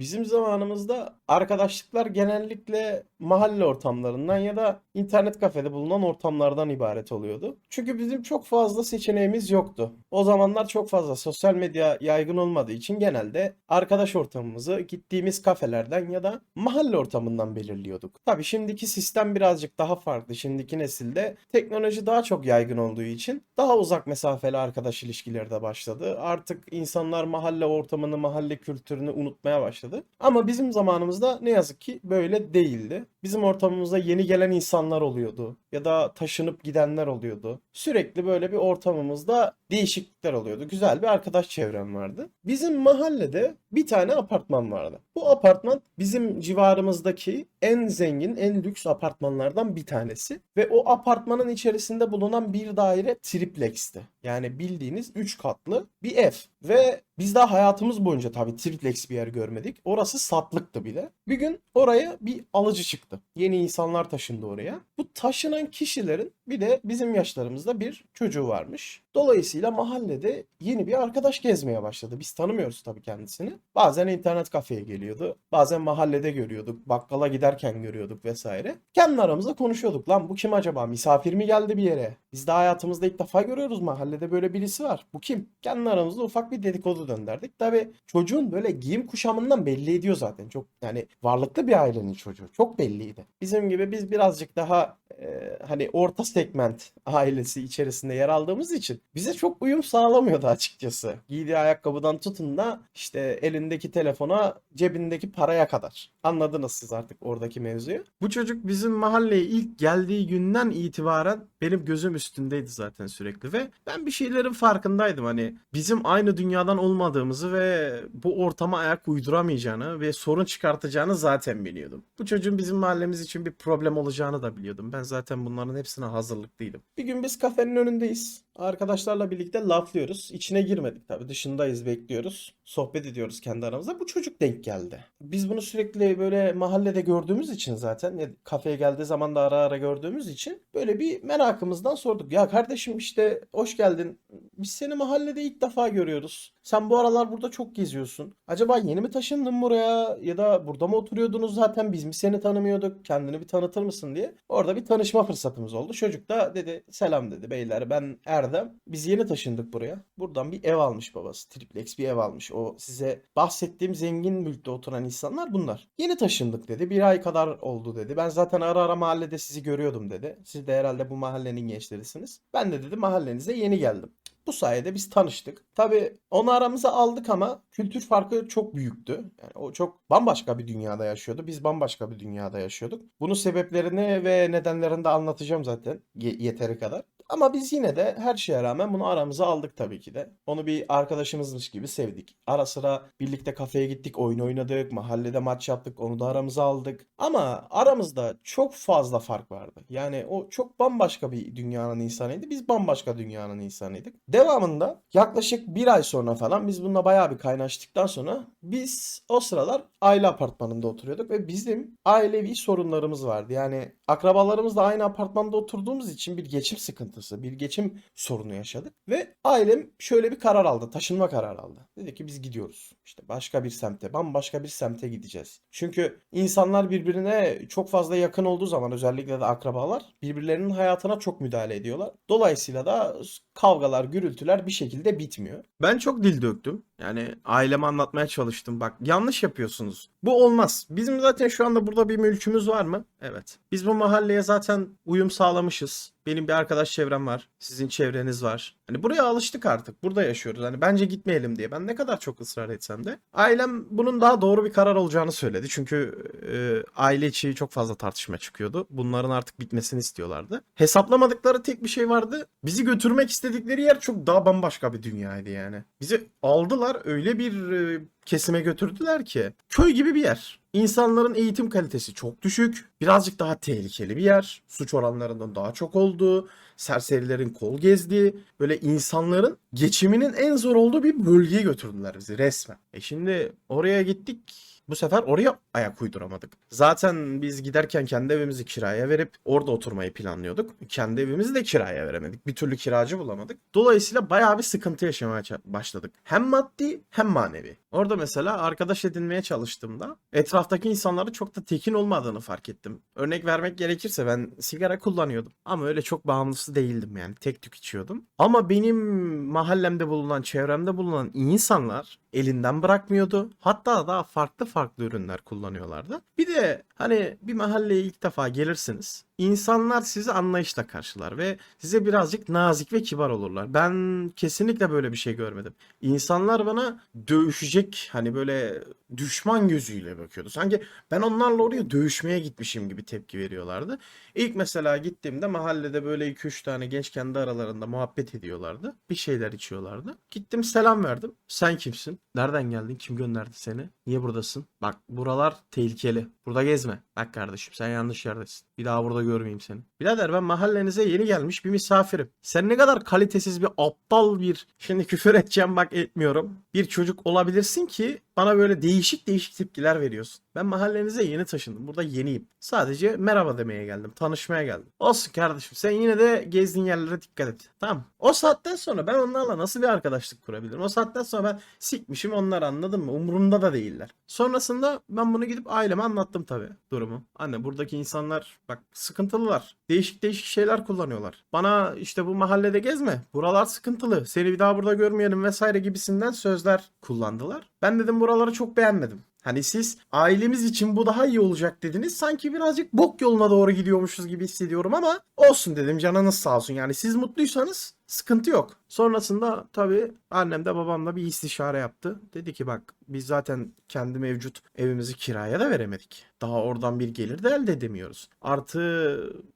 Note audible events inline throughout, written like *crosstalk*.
Bizim zamanımızda arkadaşlıklar genellikle mahalle ortamlarından ya da internet kafede bulunan ortamlardan ibaret oluyordu. Çünkü bizim çok fazla seçeneğimiz yoktu. O zamanlar çok fazla sosyal medya yaygın olmadığı için genelde arkadaş ortamımızı gittiğimiz kafelerden ya da mahalle ortamından belirliyorduk. Tabii şimdiki sistem birazcık daha farklı. Şimdiki nesilde teknoloji daha çok yaygın olduğu için daha uzak mesafeli arkadaş ilişkileri de başladı. Artık insanlar mahalle ortamını, mahalle kültürünü unutmaya başladı. Ama bizim zamanımızda ne yazık ki böyle değildi. Bizim ortamımızda yeni gelen insanlar oluyordu ya da taşınıp gidenler oluyordu. Sürekli böyle bir ortamımızda değişiklikler oluyordu. Güzel bir arkadaş çevrem vardı. Bizim mahallede bir tane apartman vardı. Bu apartman bizim civarımızdaki en zengin, en lüks apartmanlardan bir tanesi ve o apartmanın içerisinde bulunan bir daire triplex'ti. Yani bildiğiniz 3 katlı bir ev ve biz daha hayatımız boyunca tabii triplex bir yer görmedik. Orası satlıktı bile. Bir gün oraya bir alıcı çıktı. Yeni insanlar taşındı oraya. Bu taşınan kişilerin bir de bizim yaşlarımızda bir çocuğu varmış. Dolayısıyla mahallede yeni bir arkadaş gezmeye başladı. Biz tanımıyoruz tabii kendisini. Bazen internet kafeye geliyordu. Bazen mahallede görüyorduk. Bakkala giderken görüyorduk vesaire. Kendi aramızda konuşuyorduk. Lan bu kim acaba? Misafir mi geldi bir yere? Biz de hayatımızda ilk defa görüyoruz mahallede böyle birisi var. Bu kim? Kendi aramızda ufak bir dedikodu döndürdük. Tabii çocuğun böyle giyim kuşamından belli ediyor zaten. Çok yani varlıklı bir ailenin çocuğu. Çok belliydi. Bizim gibi biz birazcık daha e, hani orta segment ailesi içerisinde yer aldığımız için bize çok uyum sağlamıyordu açıkçası. Giydiği ayakkabıdan tutun da işte elindeki telefona, cebindeki paraya kadar. Anladınız siz artık oradaki mevzuyu. Bu çocuk bizim mahalleye ilk geldiği günden itibaren benim gözüm üstündeydi zaten sürekli ve ben bir şeylerin farkındaydım. Hani bizim aynı dünyadan olmadığımızı ve bu ortama ayak uyduramayacağını ve sorun çıkartacağını zaten biliyordum. Bu çocuğun bizim mahallemiz için bir problem olacağını da biliyordum. Ben zaten bunların hepsine hazırlıklıydım. Bir gün biz kafenin önündeyiz. Arkadaşlarla birlikte laflıyoruz. İçine girmedik tabii. Dışındayız, bekliyoruz. Sohbet ediyoruz kendi aramızda. Bu çocuk denk geldi. Biz bunu sürekli böyle mahallede gördüğümüz için zaten kafeye geldiği zaman da ara ara gördüğümüz için böyle bir merakımızdan sorduk. Ya kardeşim işte hoş geldin. Biz seni mahallede ilk defa görüyoruz. Sen bu aralar burada çok geziyorsun. Acaba yeni mi taşındın buraya ya da burada mı oturuyordunuz zaten biz mi seni tanımıyorduk? Kendini bir tanıtır mısın diye. Orada bir tanışma fırsatımız oldu. Çocuk da dedi selam dedi beyler ben Erdem. Biz yeni taşındık buraya. Buradan bir ev almış babası. Triplex bir ev almış. O size bahsettiğim zengin mülkte oturan insanlar bunlar. Yeni taşındık dedi. Bir ay kadar oldu dedi. Ben zaten ara ara mahallede sizi görüyordum dedi. Siz de herhalde bu mahallenin gençlerisiniz. Ben de dedi mahallenize yeni geldim. Bu sayede biz tanıştık. Tabii onu aramıza aldık ama kültür farkı çok büyüktü. Yani o çok bambaşka bir dünyada yaşıyordu. Biz bambaşka bir dünyada yaşıyorduk. Bunun sebeplerini ve nedenlerini de anlatacağım zaten ye- yeteri kadar. Ama biz yine de her şeye rağmen bunu aramıza aldık tabii ki de. Onu bir arkadaşımızmış gibi sevdik. Ara sıra birlikte kafeye gittik, oyun oynadık, mahallede maç yaptık, onu da aramıza aldık. Ama aramızda çok fazla fark vardı. Yani o çok bambaşka bir dünyanın insanıydı. Biz bambaşka dünyanın insanıydık. Devamında yaklaşık bir ay sonra falan biz bununla bayağı bir kaynaştıktan sonra biz o sıralar aile apartmanında oturuyorduk ve bizim ailevi sorunlarımız vardı. Yani akrabalarımızla aynı apartmanda oturduğumuz için bir geçim sıkıntısı, bir geçim sorunu yaşadık ve ailem şöyle bir karar aldı, taşınma kararı aldı. Dedi ki biz gidiyoruz. İşte başka bir semte, bambaşka bir semte gideceğiz. Çünkü insanlar birbirine çok fazla yakın olduğu zaman özellikle de akrabalar birbirlerinin hayatına çok müdahale ediyorlar. Dolayısıyla da kavgalar, gürültüler bir şekilde bitmiyor. Ben çok dil döktüm. Yani aileme anlatmaya çalıştım. Bak yanlış yapıyorsunuz. Bu olmaz. Bizim zaten şu anda burada bir mülkümüz var mı? Evet. Biz bu mahalleye zaten uyum sağlamışız. Benim bir arkadaş çevrem var. Sizin çevreniz var. Hani buraya alıştık artık. Burada yaşıyoruz. Hani bence gitmeyelim diye. Ben ne kadar çok ısrar etsem de. Ailem bunun daha doğru bir karar olacağını söyledi. Çünkü e, aile içi çok fazla tartışma çıkıyordu. Bunların artık bitmesini istiyorlardı. Hesaplamadıkları tek bir şey vardı. Bizi götürmek istedikleri yer çok daha bambaşka bir dünyaydı yani. Bizi aldılar öyle bir e, kesime götürdüler ki. Köy gibi bir yer. İnsanların eğitim kalitesi çok düşük. Birazcık daha tehlikeli bir yer. Suç oranlarının daha çok olduğu, serserilerin kol gezdiği, böyle insanların geçiminin en zor olduğu bir bölgeye götürdüler bizi resmen. E şimdi oraya gittik. Bu sefer oraya ayak uyduramadık. Zaten biz giderken kendi evimizi kiraya verip orada oturmayı planlıyorduk. Kendi evimizi de kiraya veremedik. Bir türlü kiracı bulamadık. Dolayısıyla bayağı bir sıkıntı yaşamaya başladık. Hem maddi hem manevi. Orada mesela arkadaş edinmeye çalıştığımda etraftaki insanların çok da tekin olmadığını fark ettim. Örnek vermek gerekirse ben sigara kullanıyordum ama öyle çok bağımlısı değildim yani tek tük içiyordum. Ama benim mahallemde bulunan, çevremde bulunan insanlar elinden bırakmıyordu. Hatta daha farklı farklı ürünler kullanıyorlardı. Bir de hani bir mahalleye ilk defa gelirsiniz. İnsanlar sizi anlayışla karşılar ve size birazcık nazik ve kibar olurlar. Ben kesinlikle böyle bir şey görmedim. İnsanlar bana dövüşecek hani böyle düşman gözüyle bakıyordu. Sanki ben onlarla oraya dövüşmeye gitmişim gibi tepki veriyorlardı. İlk mesela gittiğimde mahallede böyle 2-3 tane genç kendi aralarında muhabbet ediyorlardı. Bir şeyler içiyorlardı. Gittim selam verdim. Sen kimsin? Nereden geldin? Kim gönderdi seni? Niye buradasın? Bak buralar tehlikeli. Burada gezme. Bak kardeşim sen yanlış yerdesin. Bir daha burada görmeyeyim seni. Birader ben mahallenize yeni gelmiş bir misafirim. Sen ne kadar kalitesiz bir aptal bir şimdi küfür edeceğim bak etmiyorum. Bir çocuk olabilirsin ki bana böyle değişik değişik tepkiler veriyorsun. Ben mahallenize yeni taşındım. Burada yeniyim. Sadece merhaba demeye geldim. Tanışmaya geldim. Olsun kardeşim sen yine de gezdiğin yerlere dikkat et. Tamam. O saatten sonra ben onlarla nasıl bir arkadaşlık kurabilirim? O saatten sonra ben sikmişim onlar anladın mı? Umurumda da değiller. Sonrasında ben bunu gidip aileme anlattım tabii durumu. Anne buradaki insanlar bak sıkıntılılar. Değişik değişik şeyler kullanıyorlar. Bana işte bu mahallede gezme. Buralar sıkıntılı. Seni bir daha burada görmeyelim vesaire gibisinden sözler kullandılar. Ben dedim buraları çok beğenmedim. Hani siz ailemiz için bu daha iyi olacak dediniz. Sanki birazcık bok yoluna doğru gidiyormuşuz gibi hissediyorum ama olsun dedim canınız sağ olsun. Yani siz mutluysanız sıkıntı yok. Sonrasında tabii annem de babam da bir istişare yaptı. Dedi ki bak biz zaten kendi mevcut evimizi kiraya da veremedik. Daha oradan bir gelir de elde edemiyoruz. Artı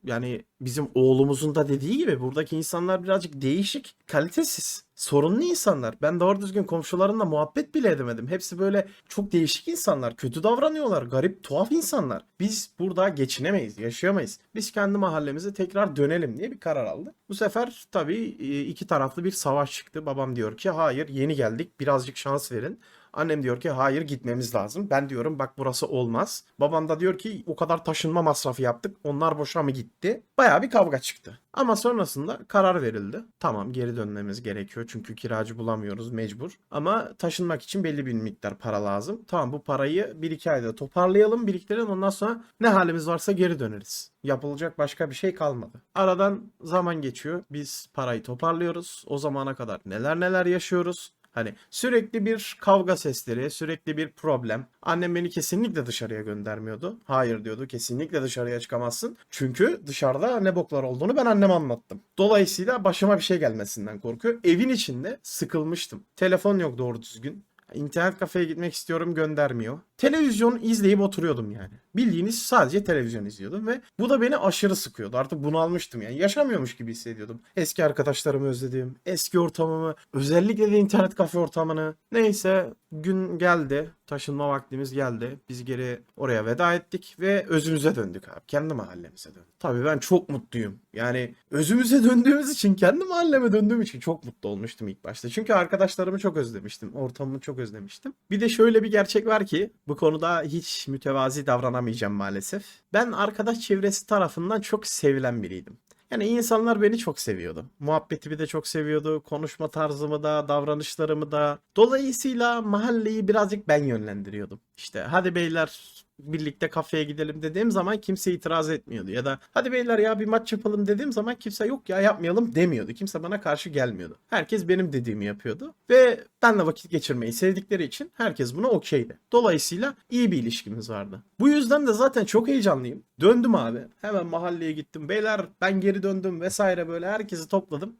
yani bizim oğlumuzun da dediği gibi buradaki insanlar birazcık değişik, kalitesiz. Sorunlu insanlar. Ben doğru düzgün komşularımla muhabbet bile edemedim. Hepsi böyle çok değişik insanlar. Kötü davranıyorlar. Garip, tuhaf insanlar. Biz burada geçinemeyiz, yaşayamayız. Biz kendi mahallemize tekrar dönelim diye bir karar aldı. Bu sefer tabii e, iki taraflı bir savaş çıktı. Babam diyor ki hayır yeni geldik birazcık şans verin. Annem diyor ki hayır gitmemiz lazım. Ben diyorum bak burası olmaz. Babam da diyor ki o kadar taşınma masrafı yaptık. Onlar boşa mı gitti? Bayağı bir kavga çıktı. Ama sonrasında karar verildi. Tamam geri dönmemiz gerekiyor. Çünkü kiracı bulamıyoruz mecbur. Ama taşınmak için belli bir miktar para lazım. Tamam bu parayı bir iki ayda toparlayalım biriktirelim. Ondan sonra ne halimiz varsa geri döneriz. Yapılacak başka bir şey kalmadı. Aradan zaman geçiyor. Biz parayı toparlıyoruz. O zamana kadar neler neler yaşıyoruz. Hani sürekli bir kavga sesleri, sürekli bir problem. Annem beni kesinlikle dışarıya göndermiyordu. Hayır diyordu kesinlikle dışarıya çıkamazsın. Çünkü dışarıda ne boklar olduğunu ben anneme anlattım. Dolayısıyla başıma bir şey gelmesinden korkuyor. Evin içinde sıkılmıştım. Telefon yok doğru düzgün. İnternet kafeye gitmek istiyorum göndermiyor. Televizyon izleyip oturuyordum yani. Bildiğiniz sadece televizyon izliyordum ve bu da beni aşırı sıkıyordu. Artık bunalmıştım yani. Yaşamıyormuş gibi hissediyordum. Eski arkadaşlarımı özledim. Eski ortamımı. Özellikle de internet kafe ortamını. Neyse gün geldi. Taşınma vaktimiz geldi. Biz geri oraya veda ettik ve özümüze döndük abi. Kendi mahallemize döndük. Tabii ben çok mutluyum. Yani özümüze döndüğümüz için, kendi mahalleme döndüğüm için çok mutlu olmuştum ilk başta. Çünkü arkadaşlarımı çok özlemiştim. Ortamımı çok özlemiştim. Bir de şöyle bir gerçek var ki bu konuda hiç mütevazi davranamayacağım maalesef. Ben arkadaş çevresi tarafından çok sevilen biriydim. Yani insanlar beni çok seviyordu. Muhabbetimi de çok seviyordu. Konuşma tarzımı da, davranışlarımı da. Dolayısıyla mahalleyi birazcık ben yönlendiriyordum. İşte hadi beyler birlikte kafeye gidelim dediğim zaman kimse itiraz etmiyordu. Ya da hadi beyler ya bir maç yapalım dediğim zaman kimse yok ya yapmayalım demiyordu. Kimse bana karşı gelmiyordu. Herkes benim dediğimi yapıyordu. Ve benle vakit geçirmeyi sevdikleri için herkes buna okeydi. Dolayısıyla iyi bir ilişkimiz vardı. Bu yüzden de zaten çok heyecanlıyım. Döndüm abi. Hemen mahalleye gittim. Beyler ben geri döndüm vesaire böyle herkesi topladım.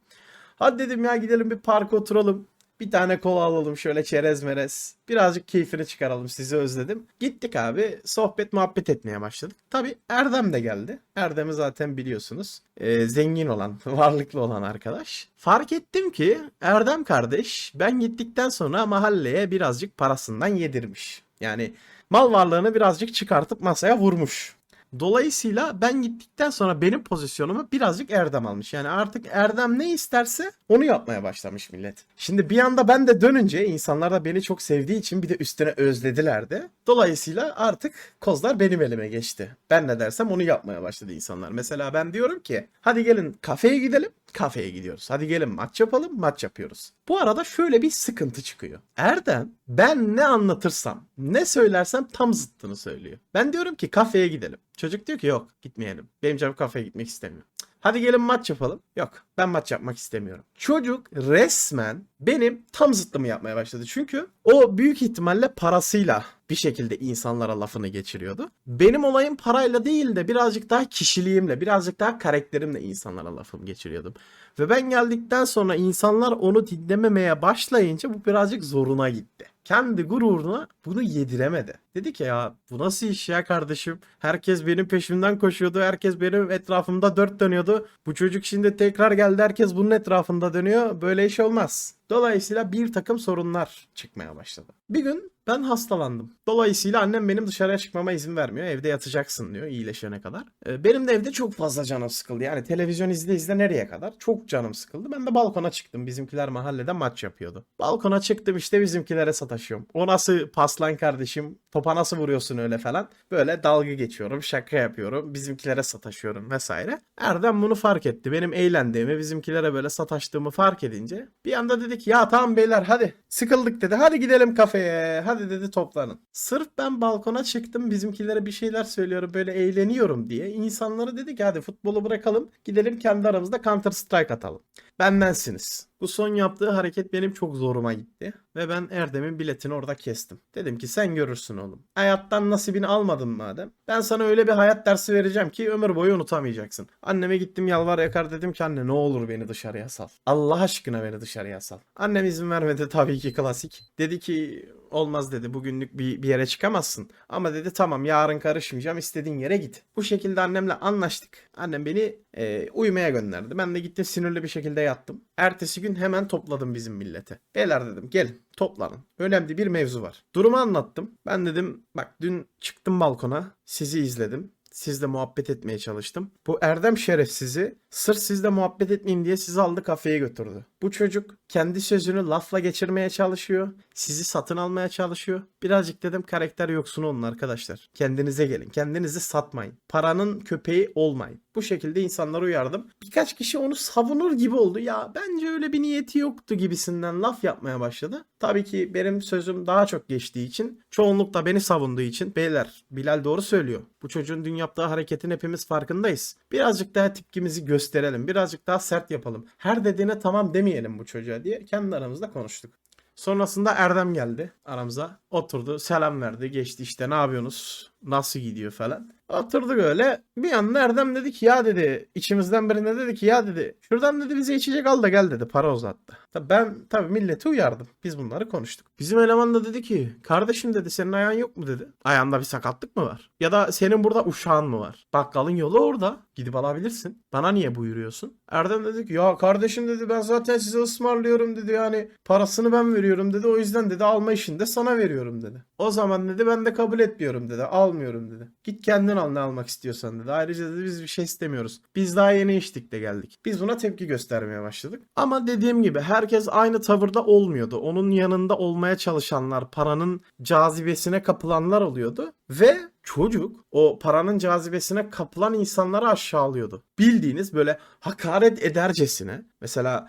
Hadi dedim ya gidelim bir parka oturalım. Bir tane kola alalım şöyle çerez merez. Birazcık keyfini çıkaralım sizi özledim. Gittik abi sohbet muhabbet etmeye başladık. Tabi Erdem de geldi. Erdem'i zaten biliyorsunuz. Ee, zengin olan, *laughs* varlıklı olan arkadaş. Fark ettim ki Erdem kardeş ben gittikten sonra mahalleye birazcık parasından yedirmiş. Yani mal varlığını birazcık çıkartıp masaya vurmuş. Dolayısıyla ben gittikten sonra benim pozisyonumu birazcık Erdem almış. Yani artık Erdem ne isterse onu yapmaya başlamış millet. Şimdi bir anda ben de dönünce insanlar da beni çok sevdiği için bir de üstüne özlediler de. Dolayısıyla artık kozlar benim elime geçti. Ben ne dersem onu yapmaya başladı insanlar. Mesela ben diyorum ki hadi gelin kafeye gidelim. Kafeye gidiyoruz. Hadi gelin maç yapalım. Maç yapıyoruz. Bu arada şöyle bir sıkıntı çıkıyor. Erdem ben ne anlatırsam, ne söylersem tam zıttını söylüyor. Ben diyorum ki kafeye gidelim. Çocuk diyor ki yok gitmeyelim. Benim canım kafeye gitmek istemiyor. Hadi gelin maç yapalım. Yok ben maç yapmak istemiyorum. Çocuk resmen benim tam zıttımı yapmaya başladı. Çünkü o büyük ihtimalle parasıyla bir şekilde insanlara lafını geçiriyordu. Benim olayım parayla değil de birazcık daha kişiliğimle, birazcık daha karakterimle insanlara lafımı geçiriyordum. Ve ben geldikten sonra insanlar onu dinlememeye başlayınca bu birazcık zoruna gitti. Kendi gururuna bunu yediremedi. Dedi ki ya bu nasıl iş ya kardeşim? Herkes benim peşimden koşuyordu. Herkes benim etrafımda dört dönüyordu. Bu çocuk şimdi tekrar geldi. Herkes bunun etrafında dönüyor. Böyle iş olmaz. Dolayısıyla bir takım sorunlar çıkmaya başladı. Bir gün ben hastalandım. Dolayısıyla annem benim dışarıya çıkmama izin vermiyor. Evde yatacaksın diyor iyileşene kadar. Ee, Benim de evde çok fazla canım sıkıldı. Yani televizyon izle izle nereye kadar? Çok canım sıkıldı. Ben de balkona çıktım. Bizimkiler mahallede maç yapıyordu. Balkona çıktım işte bizimkilere sataşıyorum. O nasıl paslan kardeşim? Topa nasıl vuruyorsun öyle falan. Böyle dalga geçiyorum, şaka yapıyorum. Bizimkilere sataşıyorum vesaire. Erdem bunu fark etti. Benim eğlendiğimi, bizimkilere böyle sataştığımı fark edince bir anda dedi ki ya tamam beyler hadi sıkıldık dedi. Hadi gidelim kafeye. Hadi dedi toplanın. Sırf ben balkona çıktım bizimkilere bir şeyler söylüyorum böyle eğleniyorum diye. insanlara dedi ki hadi futbolu bırakalım gidelim kendi aramızda Counter Strike atalım. Bendensiniz. Bu son yaptığı hareket benim çok zoruma gitti. Ve ben Erdem'in biletini orada kestim. Dedim ki sen görürsün oğlum. Hayattan nasibini almadın madem. Ben sana öyle bir hayat dersi vereceğim ki ömür boyu unutamayacaksın. Anneme gittim yalvar yakar dedim ki anne ne olur beni dışarıya sal. Allah aşkına beni dışarıya sal. Annem izin vermedi tabii ki klasik. Dedi ki olmaz dedi bugünlük bir, bir yere çıkamazsın. Ama dedi tamam yarın karışmayacağım istediğin yere git. Bu şekilde annemle anlaştık. Annem beni e, uyumaya gönderdi. Ben de gittim sinirli bir şekilde yattım. Ertesi gün hemen topladım bizim millete. Beyler dedim gelin toplanın. Önemli bir mevzu var. Durumu anlattım. Ben dedim bak dün çıktım balkona sizi izledim. Sizle muhabbet etmeye çalıştım. Bu Erdem şerefsizi sırf sizle muhabbet etmeyeyim diye sizi aldı kafeye götürdü. Bu çocuk kendi sözünü lafla geçirmeye çalışıyor. Sizi satın almaya çalışıyor. Birazcık dedim karakter yoksunu olun arkadaşlar. Kendinize gelin. Kendinizi satmayın. Paranın köpeği olmayın. Bu şekilde insanları uyardım. Birkaç kişi onu savunur gibi oldu. Ya bence öyle bir niyeti yoktu gibisinden laf yapmaya başladı. Tabii ki benim sözüm daha çok geçtiği için, çoğunlukla beni savunduğu için beyler Bilal doğru söylüyor. Bu çocuğun dün yaptığı hareketin hepimiz farkındayız. Birazcık daha tepkimizi gösterelim. Birazcık daha sert yapalım. Her dediğine tamam demeyelim bu çocuğa diye kendi aramızda konuştuk. Sonrasında Erdem geldi aramıza. Oturdu, selam verdi, geçti işte ne yapıyorsunuz, nasıl gidiyor falan. Oturduk öyle. Bir anda Erdem dedi ki ya dedi içimizden birine dedi ki ya dedi şuradan dedi bize içecek al da gel dedi para uzattı. Tabii ben tabii milleti uyardım. Biz bunları konuştuk. Bizim eleman da dedi ki kardeşim dedi senin ayağın yok mu dedi. Ayağında bir sakatlık mı var? Ya da senin burada uşağın mı var? Bakkalın yolu orada. Gidip alabilirsin. Bana niye buyuruyorsun? Erdem dedi ki ya kardeşim dedi ben zaten size ısmarlıyorum dedi yani parasını ben veriyorum dedi. O yüzden dedi alma işini de sana veriyorum dedi. O zaman dedi ben de kabul etmiyorum dedi. Almıyorum dedi. Git kendin al ne almak istiyorsan dedi. Ayrıca dedi biz bir şey istemiyoruz. Biz daha yeni içtik de geldik. Biz buna tepki göstermeye başladık. Ama dediğim gibi herkes aynı tavırda olmuyordu. Onun yanında olmaya çalışanlar, paranın cazibesine kapılanlar oluyordu. Ve çocuk o paranın cazibesine kapılan insanları aşağılıyordu. Bildiğiniz böyle hakaret edercesine mesela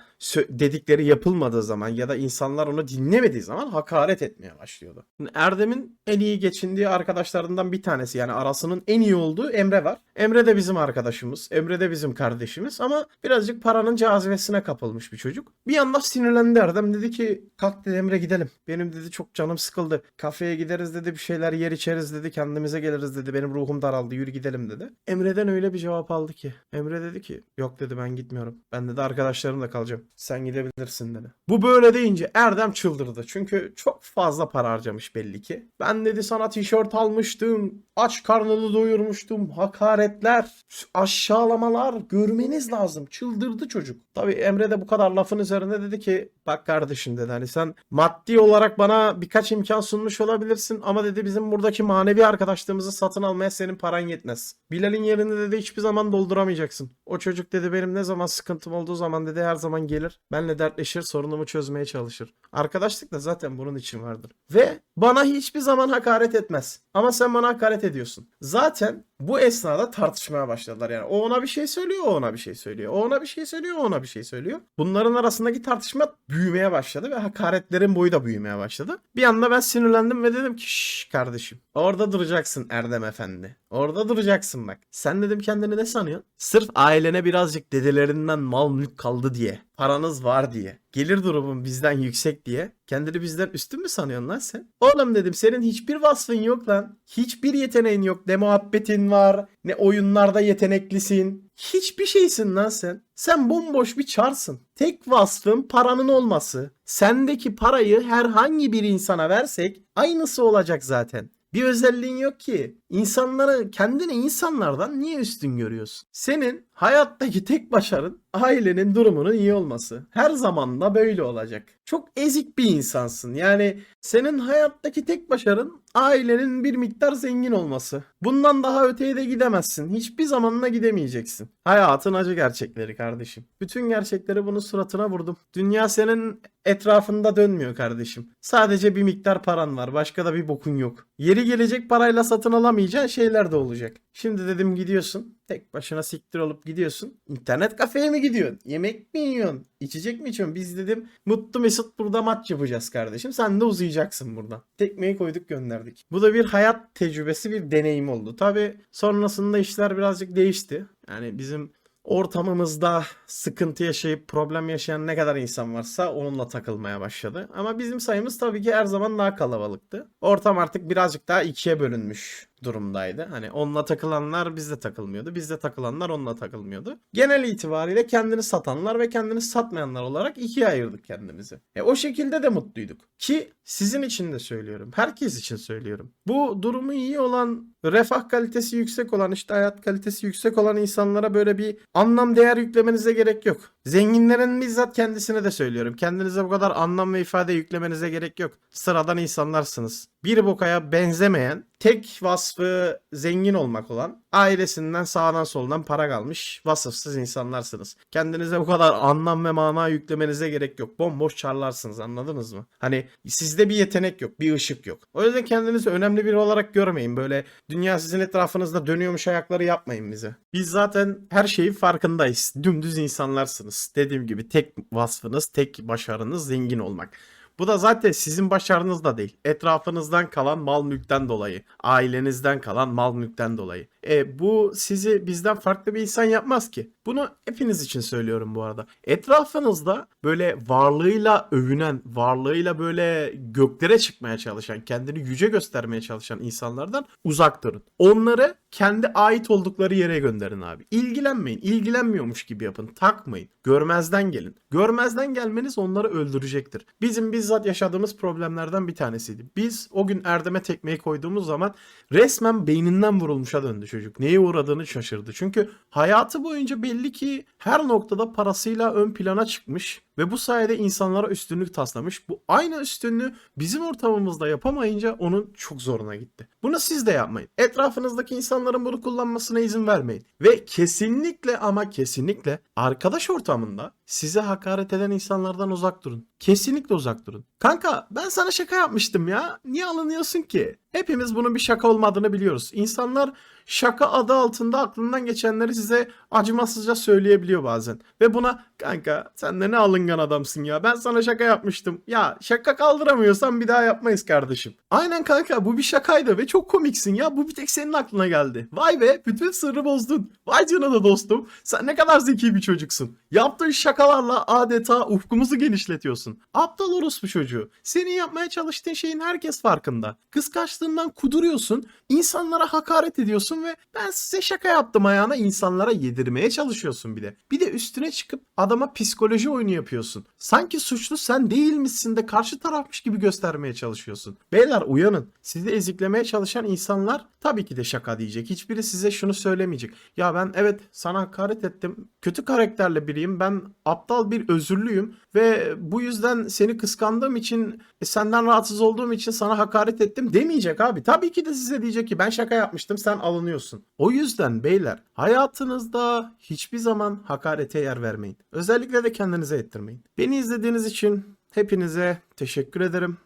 dedikleri yapılmadığı zaman ya da insanlar onu dinlemediği zaman hakaret etmeye başlıyordu. Erdem'in en iyi geçindiği arkadaşlarından bir tanesi yani arasının en iyi olduğu Emre var. Emre de bizim arkadaşımız. Emre de bizim kardeşimiz ama birazcık paranın cazibesine kapılmış bir çocuk. Bir anda sinirlendi Erdem dedi ki kalk dedi Emre gidelim. Benim dedi çok canım sıkıldı. Kafeye gideriz dedi bir şeyler yer içeriz dedi kendimize geliriz dedi. Benim ruhum daraldı yürü gidelim dedi. Emre'den öyle bir cevap aldı ki. Emre dedi ki yok dedi ben gitmiyorum. Ben dedi arkadaşlarımla kalacağım. Sen gidebilirsin dedi. Bu böyle deyince Erdem çıldırdı. Çünkü çok fazla para harcamış belli ki. Ben dedi sana tişört almıştım. Aç karnını doyurmuştum. Hakaretler, aşağılamalar görmeniz lazım. Çıldırdı çocuk. Tabii Emre de bu kadar lafın üzerine dedi ki bak kardeşim dedi hani sen maddi olarak bana birkaç imkan sunmuş olabilirsin ama dedi bizim buradaki manevi Bir arkadaşlığımızı satın almaya senin paran yetmez. Bilal'in yerini dedi hiçbir zaman dolduramayacaksın. O çocuk dedi benim ne zaman sıkıntım olduğu zaman dedi her zaman gelir. Benle dertleşir sorunumu çözmeye çalışır. Arkadaşlık da zaten bunun için vardır. Ve bana hiçbir zaman hakaret etmez. Ama sen bana hakaret ediyorsun. Zaten bu esnada tartışmaya başladılar. Yani o ona bir şey söylüyor, o ona bir şey söylüyor. O ona bir şey söylüyor, o ona bir şey söylüyor. Bunların arasındaki tartışma büyümeye başladı ve hakaretlerin boyu da büyümeye başladı. Bir anda ben sinirlendim ve dedim ki şşş kardeşim orada duracaksın Erdem Efendi. Orada duracaksın bak. Sen dedim kendini ne sanıyorsun? Sırf ailene birazcık dedelerinden mal mülk kaldı diye. Paranız var diye. Gelir durumun bizden yüksek diye. Kendini bizden üstün mü sanıyorsun lan sen? Oğlum dedim senin hiçbir vasfın yok lan. Hiçbir yeteneğin yok. Ne muhabbetin var. Ne oyunlarda yeteneklisin. Hiçbir şeysin lan sen. Sen bomboş bir çarsın. Tek vasfın paranın olması. Sendeki parayı herhangi bir insana versek aynısı olacak zaten. Bir özelliğin yok ki. İnsanları, kendini insanlardan niye üstün görüyorsun? Senin hayattaki tek başarın ailenin durumunun iyi olması. Her zaman da böyle olacak. Çok ezik bir insansın. Yani senin hayattaki tek başarın ailenin bir miktar zengin olması. Bundan daha öteye de gidemezsin. Hiçbir zamanla gidemeyeceksin. Hayatın acı gerçekleri kardeşim. Bütün gerçekleri bunun suratına vurdum. Dünya senin etrafında dönmüyor kardeşim. Sadece bir miktar paran var. Başka da bir bokun yok. Yeri gelecek parayla satın alamayacağın şeyler de olacak. Şimdi dedim gidiyorsun. Tek başına siktir olup gidiyorsun. İnternet kafeye mi gidiyorsun? Yemek mi yiyorsun? İçecek mi içiyorsun? Biz dedim mutlu mesut burada maç yapacağız kardeşim. Sen de uzayacaksın buradan. Tekmeyi koyduk gönderdik. Bu da bir hayat tecrübesi bir deneyim oldu. Tabi sonrasında işler birazcık değişti. Yani bizim ortamımızda sıkıntı yaşayıp problem yaşayan ne kadar insan varsa onunla takılmaya başladı. Ama bizim sayımız tabii ki her zaman daha kalabalıktı. Ortam artık birazcık daha ikiye bölünmüş durumdaydı. Hani onunla takılanlar bizle takılmıyordu. Bizle takılanlar onunla takılmıyordu. Genel itibariyle kendini satanlar ve kendini satmayanlar olarak ikiye ayırdık kendimizi. E o şekilde de mutluyduk. Ki sizin için de söylüyorum. Herkes için söylüyorum. Bu durumu iyi olan, refah kalitesi yüksek olan, işte hayat kalitesi yüksek olan insanlara böyle bir anlam değer yüklemenize gerek yok. Zenginlerin bizzat kendisine de söylüyorum. Kendinize bu kadar anlam ve ifade yüklemenize gerek yok. Sıradan insanlarsınız. Bir bokaya benzemeyen, tek vasfı zengin olmak olan, ailesinden sağdan soldan para kalmış vasıfsız insanlarsınız. Kendinize bu kadar anlam ve mana yüklemenize gerek yok. Bomboş çarlarsınız anladınız mı? Hani sizde bir yetenek yok, bir ışık yok. O yüzden kendinizi önemli biri olarak görmeyin. Böyle dünya sizin etrafınızda dönüyormuş ayakları yapmayın bize. Biz zaten her şeyin farkındayız. Dümdüz insanlarsınız. Dediğim gibi tek vasfınız, tek başarınız zengin olmak. Bu da zaten sizin başarınız da değil. Etrafınızdan kalan mal mülkten dolayı. Ailenizden kalan mal mülkten dolayı. E bu sizi bizden farklı bir insan yapmaz ki. Bunu hepiniz için söylüyorum bu arada. Etrafınızda böyle varlığıyla övünen, varlığıyla böyle göklere çıkmaya çalışan, kendini yüce göstermeye çalışan insanlardan uzak durun. Onları kendi ait oldukları yere gönderin abi. İlgilenmeyin. İlgilenmiyormuş gibi yapın. Takmayın. Görmezden gelin. Görmezden gelmeniz onları öldürecektir. Bizim bizzat yaşadığımız problemlerden bir tanesiydi. Biz o gün Erdem'e tekmeyi koyduğumuz zaman resmen beyninden vurulmuşa döndü çocuk. Neye uğradığını şaşırdı. Çünkü hayatı boyunca belli ki her noktada parasıyla ön plana çıkmış ve bu sayede insanlara üstünlük taslamış. Bu aynı üstünlüğü bizim ortamımızda yapamayınca onun çok zoruna gitti. Bunu siz de yapmayın. Etrafınızdaki insanların bunu kullanmasına izin vermeyin. Ve kesinlikle ama kesinlikle arkadaş ortamında size hakaret eden insanlardan uzak durun. Kesinlikle uzak durun. Kanka ben sana şaka yapmıştım ya. Niye alınıyorsun ki? Hepimiz bunun bir şaka olmadığını biliyoruz. İnsanlar şaka adı altında aklından geçenleri size acımasızca söyleyebiliyor bazen. Ve buna kanka sen de ne alıngan adamsın ya ben sana şaka yapmıştım. Ya şaka kaldıramıyorsan bir daha yapmayız kardeşim. Aynen kanka bu bir şakaydı ve çok komiksin ya bu bir tek senin aklına geldi. Vay be bütün sırrı bozdun. Vay canına dostum sen ne kadar zeki bir çocuksun. Yaptığın şakalarla adeta ufkumuzu genişletiyorsun. Aptal orospu çocuğu. Senin yapmaya çalıştığın şeyin herkes farkında. Kıskançlığından kuduruyorsun. insanlara hakaret ediyorsun ve ben size şaka yaptım ayağına insanlara yedirmeye çalışıyorsun bir de. Bir de üstüne çıkıp adama psikoloji oyunu yapıyorsun. Yapıyorsun. Sanki suçlu sen değilmişsin de karşı tarafmış gibi göstermeye çalışıyorsun. Beyler uyanın. Sizi eziklemeye çalışan insanlar tabii ki de şaka diyecek. Hiçbiri size şunu söylemeyecek. Ya ben evet sana hakaret ettim. Kötü karakterli biriyim. Ben aptal bir özürlüyüm ve bu yüzden seni kıskandığım için e, senden rahatsız olduğum için sana hakaret ettim demeyecek abi. Tabii ki de size diyecek ki ben şaka yapmıştım sen alınıyorsun. O yüzden beyler hayatınızda hiçbir zaman hakarete yer vermeyin. Özellikle de kendinize ettirmeyin. Beni izlediğiniz için hepinize teşekkür ederim.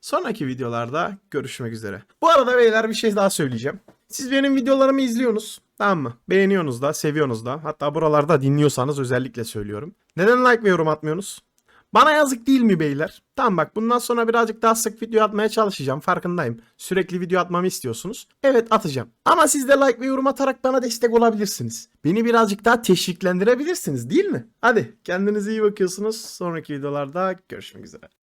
Sonraki videolarda görüşmek üzere. Bu arada beyler bir şey daha söyleyeceğim. Siz benim videolarımı izliyorsunuz. Tamam mı? Beğeniyorsunuz da, seviyorsunuz da. Hatta buralarda dinliyorsanız özellikle söylüyorum. Neden like ve yorum atmıyorsunuz? Bana yazık değil mi beyler? Tamam bak bundan sonra birazcık daha sık video atmaya çalışacağım farkındayım. Sürekli video atmamı istiyorsunuz. Evet atacağım. Ama siz de like ve yorum atarak bana destek olabilirsiniz. Beni birazcık daha teşviklendirebilirsiniz değil mi? Hadi kendinize iyi bakıyorsunuz. Sonraki videolarda görüşmek üzere.